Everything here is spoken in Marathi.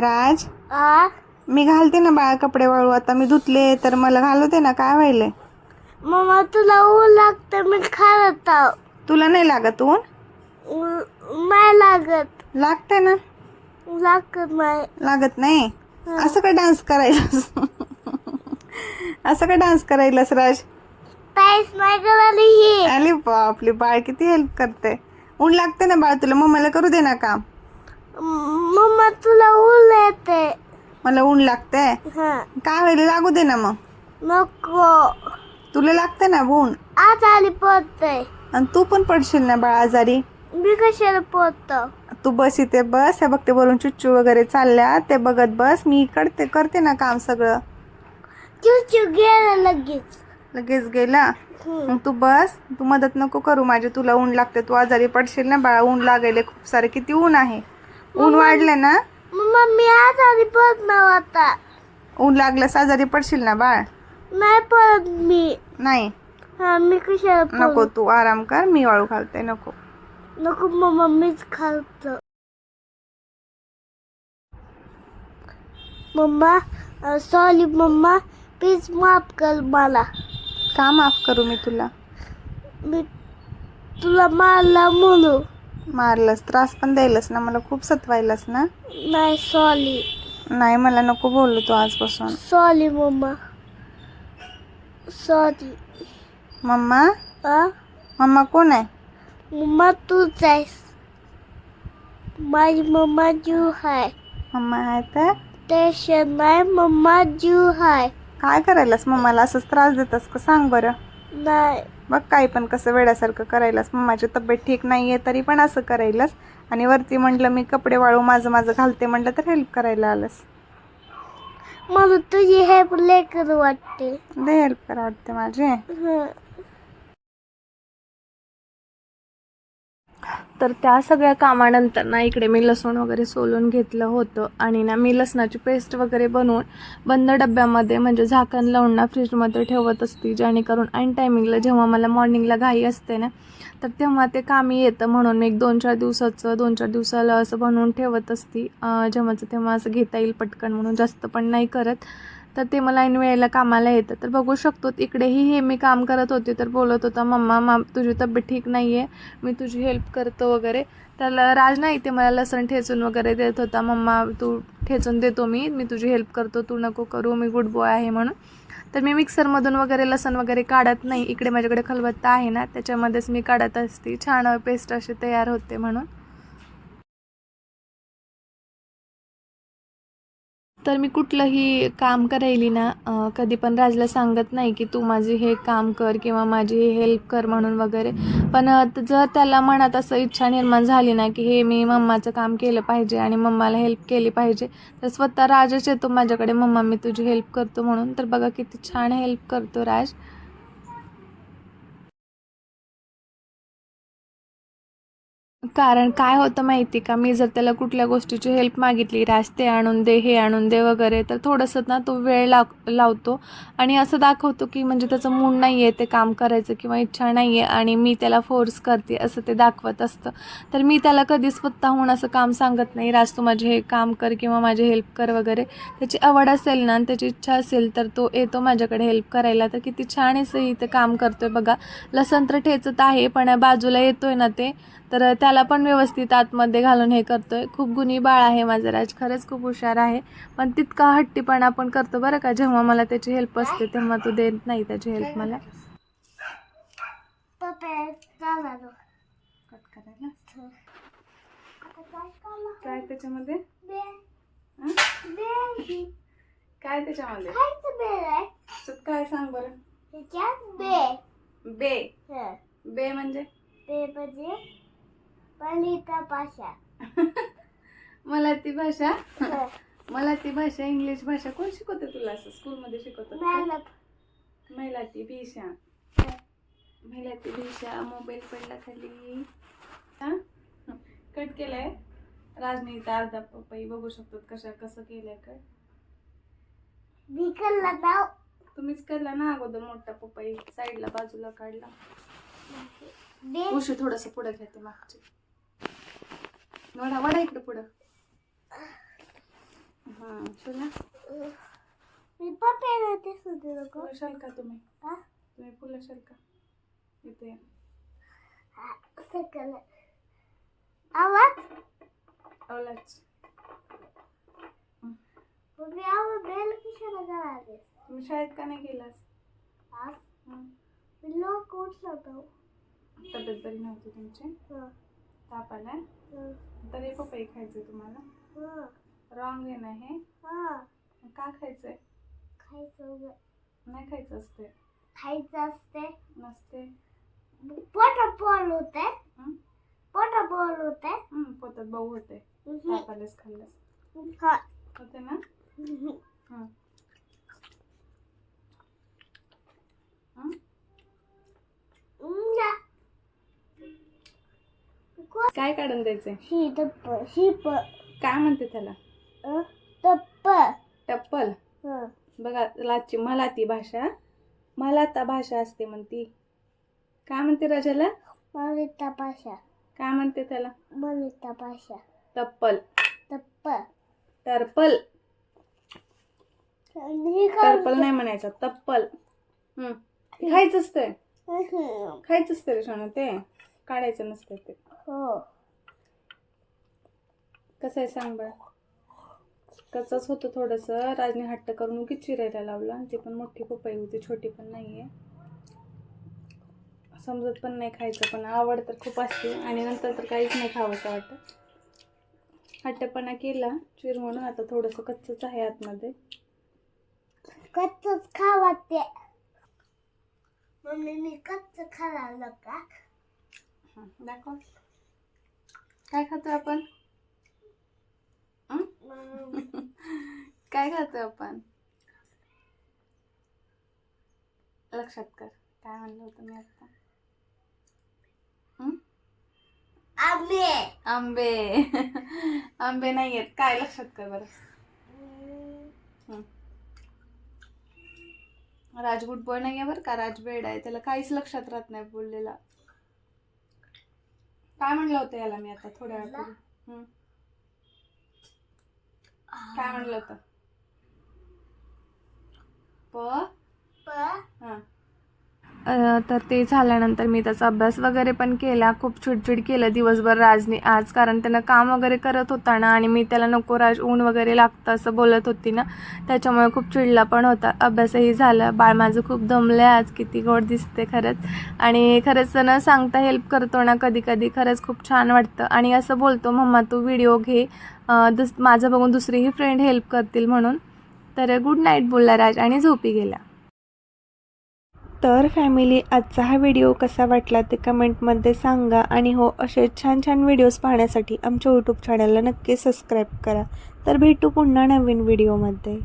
राज? आ? मी घालते ना बाळा कपडे वाळू. आता मी धुतले तर मला घालू दे ना. काय व्हायलंय? मम्मा तुला ऊन लागतं. मी खात तुला नाही लागत ऊन? नाही लागत. लागते ना? लागत नाही. लागत नाही? असं का डान्स करायलास? असं का डान्स करायलास राज? काहीच नाही करायला ही. बापली बाळ किती हेल्प करते ऊन लागते ना बाळ तुला? मम्माला करू दे ना काम. मम्मा तुला ऊन येते. मला ऊन लागते हा. काय होईल लागू दे ना मग. नको. तुला लागते ना ऊन? आज आली पडते आणि तू पण पडशील ना बाळ आजारी? मी कशाला पडतो तू बस इथे बस. हे बघते वरून चुच्चू वगैरे चालल्या. ते बघत बस. मी करते करते ना काम सगळं. चुचू गेला लगेच. लगेच गेला? हम्म. मग तू बस. तू मदत नको करू माझी. तुला ऊन लागते तू आजारी पडशील ना बाळा. ऊन लागायले खूप सारे किती ऊन आहे. ऊन वाढले ना? मम्मा मी आज आली पडणार आता. ऊन लागल्यास आजारी पडशील ना बाळ? नाही पडत मी. नाही? हा मी कशाला नको तू आराम कर मी वाळू घालते नको. नको मम्मा मीच खालतो. मम्मा सॉरी मम्मा प्लीज माफ कर मला. का माफ करू मी तुला? मी तुला मारला म्हणू मारलंस त्रास पण द्यायलास ना मला खूप सतवायलास ना? नाही सॉरी. नाही मला नको बोलू तू आजपासून. सॉरी मम्मा. सॉरी. मम्मा? मम्मा कोण आहे? मम्मा तूच आहेस. माझी मम्मा जीव हाय मम्मा आहे तर? टेन्शन नाही मम्मा जीव हाय काय करायलास मम्माला? असंच त्रास देतास का? सांग बरं. नाही. बघ काही पण कसं वेड्यासारखं करायलास मम्माची तब्येत ठीक नाही आहे तरी पण असं करायलास. आणि वरती म्हटलं मी कपडे वाळू माझं माझं घालते म्हटलं तर हेल्प करायला आलंस. मला तुझी हेल्प लेकर वाटते. दे हेल्प करा वाटते माझे? तर त्या सगळ्या कामानंतर ना इकडे मी लसूण वगैरे सोलून घेतलं होतं. आणि ना मी लसणाची पेस्ट वगैरे बनवून बंद डब्यामध्ये म्हणजे झाकण लावून ना फ्रीजमध्ये ठेवत असते. जेणेकरून ऐन टायमिंगला जेव्हा मला मॉर्निंगला घाई असते ना तर तेव्हा ते कामी येतं. म्हणून मी एक दोन चार दिवसाचं दोन चार दिवसाला असं बनवून ठेवत असते. जेव्हाचं तेव्हा असं घेता येईल पटकन म्हणून जास्त पण नाही करत. तर ते मला ऐन वेळेला कामाला येतं. तर बघू शकतो इकडेही हे मी काम करत होते तर बोलत होता मम्मा मा तुझी तब्येत ठीक नाही आहे मी तुझी हेल्प करतो वगैरे. तर राज नाही ते मला लसण ठेचून वगैरे देत होता मम्मा तू ठेचून देतो मी मी तुझी हेल्प करतो तू नको करू मी गुड बॉय आहे म्हणून. तर मी मिक्सरमधून वगैरे लसण वगैरे काढत नाही इकडे माझ्याकडे खलबत्ता आहे ना त्याच्यामध्येच मी काढत असते छान पेस्ट अशी तयार होते म्हणून. तर मी कुठलंही काम करायली ना कधी पण राजला सांगत नाही की तू माझी हे काम कर किंवा माझी हे हेल्प कर म्हणून वगैरे. पण जर त्याला मनात असं इच्छा निर्माण झाली ना की हे मी मम्माचं काम केलं पाहिजे आणि मम्माला हेल्प केली पाहिजे तर स्वतः राजच येतो माझ्याकडे मम्मा मी तुझी हेल्प करतो म्हणून. तर बघा किती छान हेल्प करतो राज. कारण काय होतं माहिती का? मी जर त्याला कुठल्या गोष्टीची हेल्प मागितली राज ते आणून दे हे आणून दे वगैरे तर थोडंसं ना तो वेळ लाव लावतो. आणि असं दाखवतो की म्हणजे त्याचं मूड नाही आहे ते काम करायचं किंवा इच्छा नाही आहे आणि मी त्याला फोर्स करते असं ते दाखवत असतं. तर मी त्याला कधीच स्वतःहून असं काम सांगत नाही राज तू माझे हे काम कर किंवा माझे हेल्प कर वगैरे. त्याची आवड असेल ना आणि त्याची इच्छा असेल तर तो येतो माझ्याकडे हेल्प करायला. तर किती छान असं इथे काम करतोय बघा. लसंत्र तर ठेचत आहे पण बाजूला येतोय ना ते तर त्याला पण व्यवस्थित आतमध्ये घालून हे करतोय. खूप गुणी बाळ आहे माझं राज. खरंच खूप हुशार आहे. पण तितका हट्टीपणा पण करतो बरं का. जेव्हा मला त्याची हेल्प असते तेव्हा तो देत नाही त्याची हेल्प मला. काय त्याच्यामध्ये? काय त्याच्यामध्ये? काय सांग बरं? बे. बे. बे म्हणजे? बे म्हणजे? पलिता भाषा. मला ती भाषा? हं. मला ती भाषा इंग्लिश भाषा कोण शिकवते तुला असं? स्कूलमध्ये? मॅडम. महिला ती भिषा. महिला ती भिषा मोबाईल पडला खाली. हा? कट केलाय? राजने इथं अर्धा पपई बघू शकतात कशा कसं केलंय कट नाव. तुम्हीच केला ना अगोदर मोठा पपई साईडला बाजूला काढला. उशी थोडस पुढे घेते मागची. वडा वडा इकडे पुढं. हां शिवला मी पप्पा नको फुलं का तुम्ही. हा? तुम्ही फुलं शाल का इथे या. सकल आवाज? अवलाच मम्मी आवाज बेल कशाला करायला तुम्ही शाळेत का नाही गेलास? आज हं. मी लोक उठलो होतो तब्येत बरी नव्हती तुमची? हं, ताप आलाय? हं, तरी पपई खायचंय तुम्हाला. हं, रॉंग आहे ना हे? का खायचंय? खायचं. नाही खायचं असते. खायचं असते. नसते. पोटा बॉल होते. हं? पोटा बॉल होते. हं, पोटात भाऊ होते. खाल्ल्यास हा. होते ना हं. हं? उम्या. काय काढून द्यायचंय? शी टप्प शीप काय म्हणते त्याला? अ, टप्प टप्पल. हं. बघा लाची मला ती भाषा. मला ता भाषा असते म्हणती. काय म्हणते राजाला? मलिता पाशा काय म्हणते त्याला? मलिता पाशा तप्पल टप्प टर्पल. आणि टर्पल नाही म्हणायचं तप्पल. हम्म. खायचं असतंय. खायचं असतं रे सोनं ते. काढायचं नसतं ते. हो. कसं आहे सांग बरं? कच्चंच होतं थोडंसं. राजने हट्ट करून उगीच चिरायला लावलं. आणि ती पण मोठी पपई होती छोटी पण नाही आहे समजत पण नाही खायचं पण आवड तर खूप असते. आणि नंतर तर काहीच नाही खावंसं वाटत. हट्टपणा केला चिर म्हणून आता थोडंसं कच्चंच आहे आतमध्ये. कच्चच खावा ते मम्मी मी कच्च खायला का? दाखव. काय खातोय आपण? काय खातोय आपण? लक्षात कर. काय म्हणलं होतं मी आता? आंबे. आंबे. आंबे नाही आहेत. काय? लक्षात कर बरं. राज गुड बॉय नाही आहे बरं का? राज बेड आहे. त्याला काहीच लक्षात राहत नाही बोललेला. काय म्हणलं होतं याला मी आता? थोड्या वेळापूर्वी. काय म्हणलं होतं? प? प? हां. तर ते झाल्यानंतर मी त्याचा अभ्यास वगैरे पण केला. खूप चिडचिड केलं दिवसभर राजनी आज कारण त्यानं काम वगैरे करत होता ना आणि मी त्याला नको राज ऊन वगैरे लागतं असं बोलत होती ना त्याच्यामुळे खूप चिडला पण होता. अभ्यासही झाला. बाळ माझं खूप दमलं आहे आज किती गोड दिसते खरंच. आणि खरंच न सांगता हेल्प करतो ना कधी कधी खरंच खूप छान वाटतं. आणि असं बोलतो मम्मा तू व्हिडिओ घे. दुस माझं बघून दुसरीही फ्रेंड हेल्प करतील म्हणून. तर गुड नाईट बोलला राज आणि झोपी गेला. तर फॅमिली आजचा हा व्हिडिओ कसा वाटला ते कमेंटमध्ये सांगा. आणि हो असे छान छान व्हिडिओज पाहण्यासाठी आमच्या यूट्यूब चॅनलला नक्की सबस्क्राईब करा. तर भेटू पुन्हा नवीन व्हिडिओमध्ये